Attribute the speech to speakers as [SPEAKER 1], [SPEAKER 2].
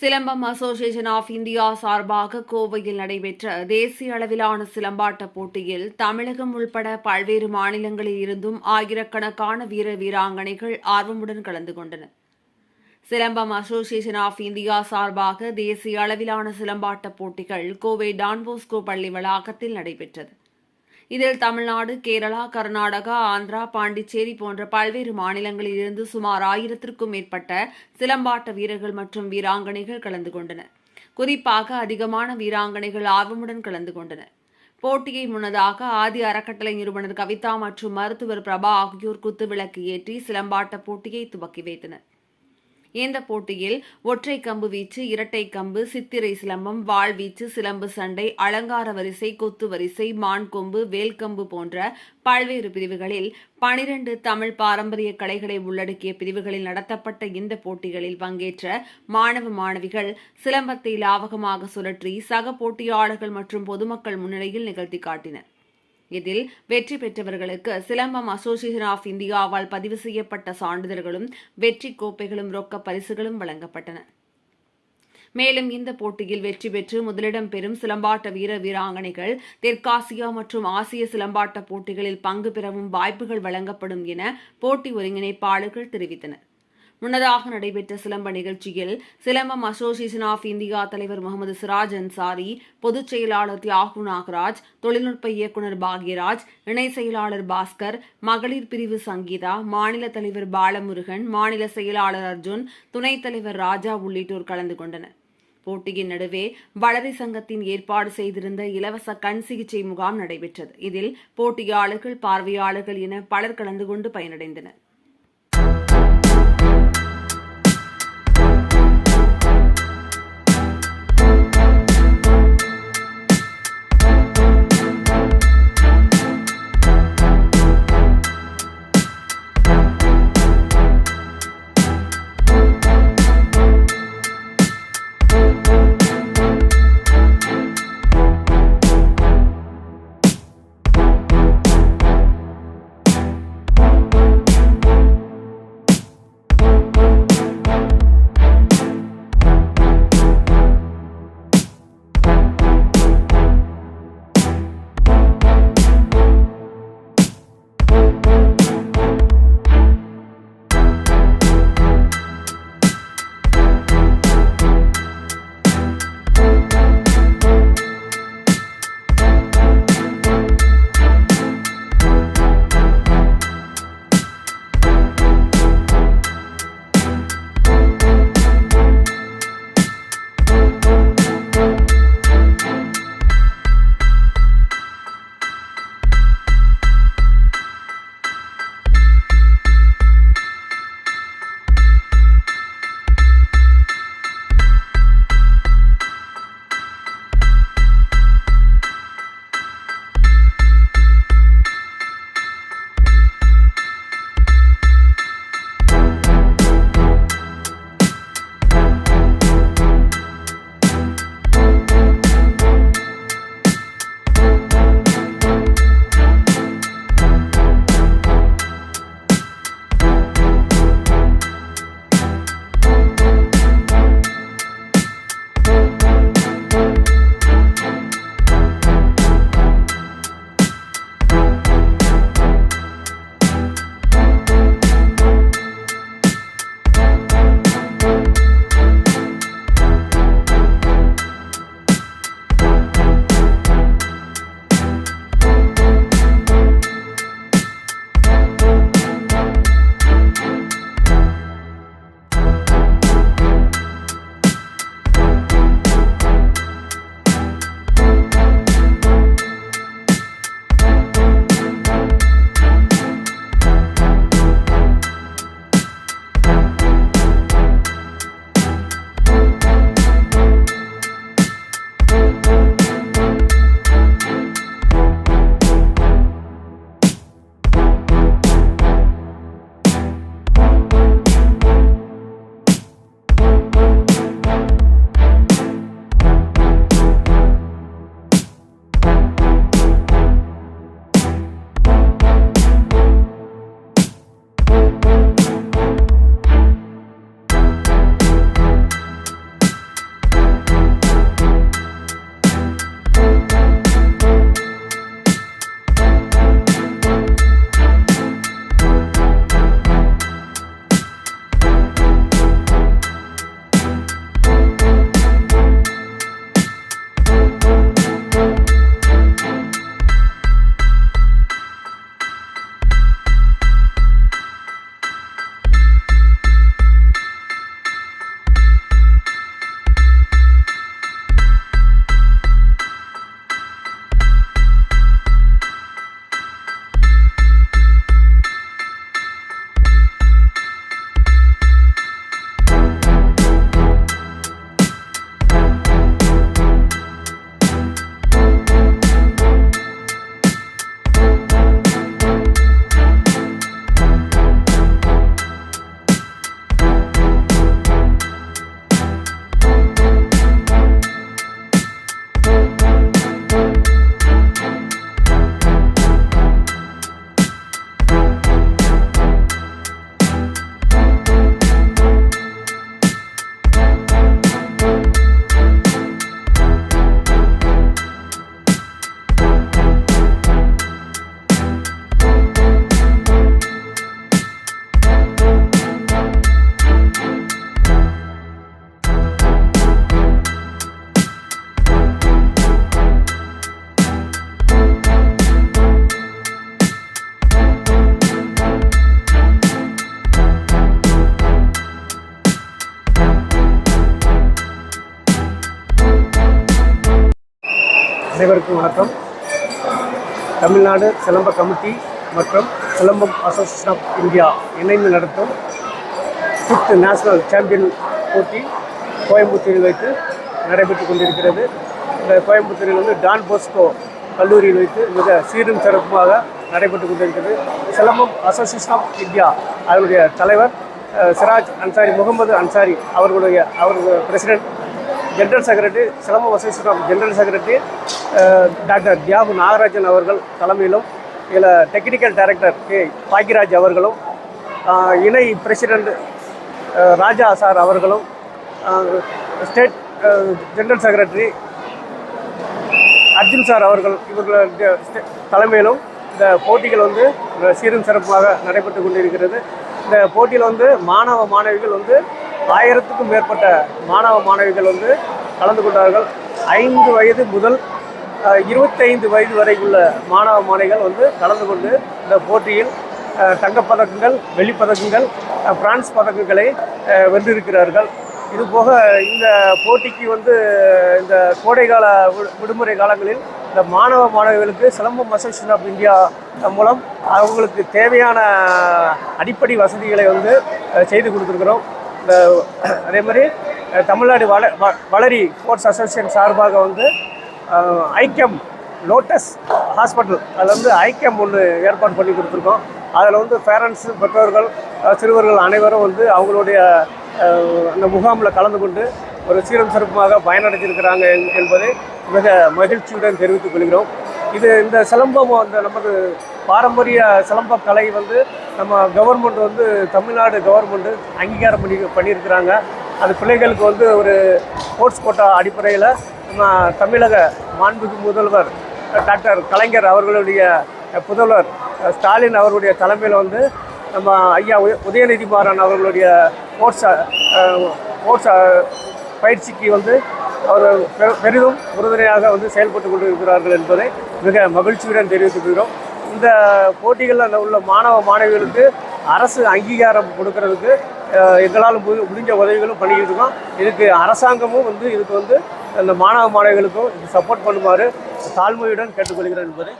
[SPEAKER 1] Silambam association of India சார்பாக கோவையில் நடைபெற்ற தேசிய அளவிலான சிலம்பாட்ட போட்டியில் தமிழகம் உள்பட பல்வேறு மாநிலங்களில் இருந்தும் ஆயிரக்கணக்கான வீர வீராங்கனைகள் ஆர்வமுடன் கலந்து கொண்டனர். சிலம்பம் அசோசியேஷன் ஆஃப் இந்தியா சார்பாக தேசிய அளவிலான சிலம்பாட்ட போட்டிகள் கோவை டான்போஸ்கோ பள்ளி வளாகத்தில் நடைபெற்றது. இதில் தமிழ்நாடு கேரளா கர்நாடகா ஆந்திரா பாண்டிச்சேரி போன்ற பல்வேறு மாநிலங்களில் இருந்து சுமார் ஆயிரத்திற்கும் மேற்பட்ட சிலம்பாட்ட வீரர்கள் மற்றும் வீராங்கனைகள் கலந்து கொண்டனர். குறிப்பாக அதிகமான வீராங்கனைகள் ஆர்வமுடன் கலந்து கொண்டனர். போட்டியை முன்னதாக ஆதி அறக்கட்டளை நிறுவனர் கவிதா மற்றும் மருத்துவர் பிரபா ஆகியோர் குத்துவிளக்கு ஏற்றி சிலம்பாட்ட போட்டியை துவக்கி வைத்தனர். இந்த போட்டியில் ஒற்றை கம்பு வீச்சு இரட்டை கம்பு சித்திரை சிலம்பம் வாள் வீச்சு சிலம்பு சண்டை அலங்கார வரிசை கொத்து வரிசை மான் கொம்பு வேல்கம்பு போன்ற பல்வேறு பிரிவுகளில் பனிரண்டு தமிழ் பாரம்பரிய கலைகளை உள்ளடக்கிய பிரிவுகளில் நடத்தப்பட்ட இந்த போட்டிகளில் பங்கேற்ற மாணவ மாணவிகள் சிலம்பத்தை லாவகமாக சுழற்றி சக போட்டியாளர்கள் மற்றும் பொதுமக்கள் முன்னிலையில் நிகழ்த்தி காட்டினர். இதில் வெற்றி பெற்றவர்களுக்கு சிலம்பம் அசோசியேஷன் ஆஃப் இந்தியாவால் பதிவு செய்யப்பட்ட சான்றிதழ்களும் வெற்றி கோப்பைகளும் ரொக்க பரிசுகளும் வழங்கப்பட்டன. மேலும் இந்த போட்டியில் வெற்றி பெற்று முதலிடம் பெறும் சிலம்பாட்ட வீர வீராங்கனைகள் தெற்காசியா மற்றும் ஆசிய சிலம்பாட்ட போட்டிகளில் பங்கு பெறவும் வாய்ப்புகள் வழங்கப்படும் என போட்டி ஒருங்கிணைப்பாளர்கள் தெரிவித்தனர். முன்னதாக நடைபெற்ற சிலம்ப நிகழ்ச்சியில் சிலம்பம் அசோசியேஷன் ஆஃப் இந்தியா தலைவர் முகமது சிராஜ் அன்சாரி பொதுச் செயலாளர் தியாகு நாகராஜ் தொழில்நுட்ப இயக்குநர் பாக்யராஜ் இணை செயலாளர் பாஸ்கர் மகளிர் பிரிவு சங்கீதா மாநில தலைவர் பாலமுருகன் மாநில செயலாளர் அர்ஜுன் துணைத் தலைவர் ராஜா உள்ளிட்டோர் கலந்து கொண்டனர். போட்டியின் நடுவே வளரி சங்கத்தின் ஏற்பாடு செய்திருந்த இலவச கண் சிகிச்சை முகாம் நடைபெற்றது. இதில் போட்டியாளர்கள் பார்வையாளர்கள் என பலர் கலந்து கொண்டு பயனடைந்தனர்.
[SPEAKER 2] அனைவருக்கும் வணக்கம். தமிழ்நாடு சிலம்ப கமிட்டி மற்றும் சிலம்பம் அசோசியேஷன் ஆஃப் இந்தியா இணைந்து நடத்தும் ஃபிஃப்த் நேஷனல் சாம்பியன் போட்டி கோயம்புத்தூரில் வைத்து நடைபெற்று கொண்டிருக்கிறது. இந்த கோயம்புத்தூரில் வந்து டான் போஸ்கோ கல்லூரியில் வைத்து மிக சீரும் சிறப்புமாக நடைபெற்று கொண்டிருக்கிறது. சிலம்பம் அசோசியேஷன் ஆஃப் இந்தியா அதனுடைய தலைவர் சிராஜ் அன்சாரி முகமது அன்சாரி அவர்களுடைய அவர் president general secretary Silambam association of general secretary doctor Thiyagu Nagarajan அவர்கள் தலைமையிலும் இதில் டெக்னிக்கல் டைரக்டர் கே பாக்கியராஜ் அவர்களும் இணை பிரசிடெண்ட் ராஜா சார் அவர்களும் state general general secretary Arjun sir அவர்கள் இவர்களுடைய தலைமையிலும் இந்த போட்டிகள் வந்து சீரும் சிறப்பாக நடைபெற்று கொண்டிருக்கிறது. இந்த போட்டியில் வந்து மாணவ மாணவிகள் வந்து ஆயிரத்துக்கும் மேற்பட்ட மாணவ மாணவிகள் வந்து கலந்து கொண்டார்கள். ஐந்து வயது முதல் இருபத்தைந்து வயது வரை உள்ள மாணவ மாணவிகள் வந்து கலந்து கொண்டு இந்த போட்டியில் தங்கப்பதக்கங்கள் வெள்ளிப்பதக்கங்கள் பிரான்ஸ் பதக்கங்களை வென்றிருக்கிறார்கள். இது போக இந்த போட்டிக்கு வந்து இந்த கோடைக்கால விடுமுறை காலங்களில் இந்த மாணவ மாணவிகளுக்கு சிலம்பம் அசோசியேஷன் ஆஃப் இந்தியா மூலம் அவங்களுக்கு தேவையான அடிப்படை வசதிகளை வந்து செய்து கொடுத்துருக்குறோம். இந்த அதே மாதிரி தமிழ்நாடு வள வ- வளரி ஸ்போர்ட்ஸ் அசோசியேஷன் சார்பாக வந்து ஐக்கியம் லோட்டஸ் ஹாஸ்பிட்டல். அதில் வந்து ஐக்கியம் ஒன்று ஏற்பாடு பண்ணி கொடுத்துருக்கோம். அதில் வந்து பேரண்ட்ஸு பெற்றோர்கள் சிறுவர்கள் அனைவரும் வந்து அவங்களுடைய அந்த முகாமில் கலந்து கொண்டு ஒரு சீரம் சிறப்புமாக பயனடைஞ்சிருக்கிறாங்க என்பதை மிக மகிழ்ச்சியுடன் தெரிவித்துக் கொள்கிறோம். இது இந்த சிலம்பம் அந்த நமது பாரம்பரிய சிலம்ப கலை வந்து நம்ம கவர்மெண்ட் வந்து தமிழ்நாடு கவர்மெண்ட்டு அங்கீகாரம் பண்ணி பண்ணியிருக்கிறாங்க. அது பிள்ளைகளுக்கு வந்து ஒரு ஸ்போர்ட்ஸ் கோட்டா அடிப்படையில் தமிழக மாண்புமிகு முதல்வர் டாக்டர் கலைஞர் அவர்களுடைய புதல்வர் ஸ்டாலின் அவருடைய தலைமையில் வந்து நம்ம ஐயா உதயநிதி மாறன் அவர்களுடைய ஸ்போர்ட்ஸ் ஸ்போர்ட்ஸ் பயிற்சிக்கு வந்து அவர் பெ- பெரிதும் உறுதுணையாக வந்து செயல்பட்டு கொண்டிருக்கிறார்கள் என்பதை மிக மகிழ்ச்சியுடன் தெரிவித்துக் கொள்கிறோம். இந்த போட்டிகளில் உள்ள மாணவ மாணவிகளுக்கு அரசு அங்கீகாரம் கொடுக்கறதுக்கு எங்களால் மு- முடிஞ்ச உதவிகளும் பண்ணிக்கிட்டு இருக்கோம். இதுக்கு அரசாங்கமும் வந்து இதுக்கு வந்து அந்த மாணவ மாணவிகளுக்கும் இது சப்போர்ட் பண்ணுமாறு தாழ்மையுடன் கேட்டுக்கொள்கிறேன் என்பதை